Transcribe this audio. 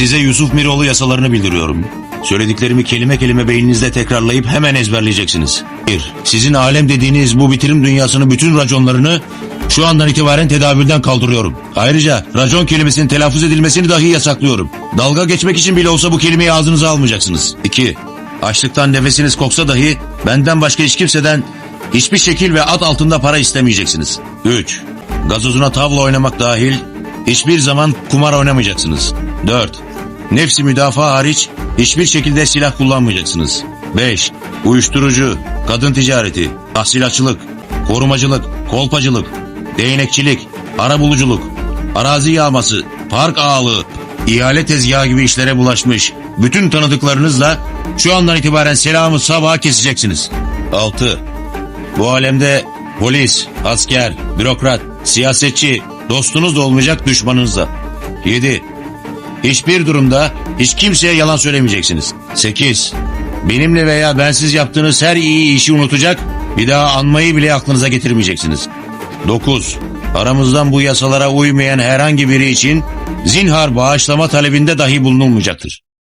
Size Yusuf Miroğlu yasalarını bildiriyorum. Söylediklerimi kelime kelime beyninizde tekrarlayıp hemen ezberleyeceksiniz. 1. Sizin alem dediğiniz bu bitirim dünyasının bütün raconlarını şu andan itibaren tedavülden kaldırıyorum. Ayrıca racon kelimesinin telaffuz edilmesini dahi yasaklıyorum. Dalga geçmek için bile olsa bu kelimeyi ağzınıza almayacaksınız. 2. Açlıktan nefesiniz koksa dahi benden başka hiç kimseden hiçbir şekil ve ad altında para istemeyeceksiniz. 3. Gazozuna tavla oynamak dahil hiçbir zaman kumar oynamayacaksınız. 4. Nefsi müdafaa hariç hiçbir şekilde silah kullanmayacaksınız. 5. Uyuşturucu, kadın ticareti, tahsilatçılık, korumacılık, kolpacılık, değnekçilik, arabuluculuk, arazi yağması, park ağalığı, ihale tezgahı gibi işlere bulaşmış bütün tanıdıklarınızla şu andan itibaren selamı sabaha keseceksiniz. 6. Bu alemde polis, asker, bürokrat, siyasetçi, dostunuz da olmayacak düşmanınız da. 7. Hiçbir durumda hiç kimseye yalan söylemeyeceksiniz. 8. Benimle veya bensiz yaptığınız her iyi işi unutacak, bir daha anmayı bile aklınıza getirmeyeceksiniz. 9. Aramızdan bu yasalara uymayan herhangi biri için zinhar bağışlama talebinde dahi bulunulmayacaktır.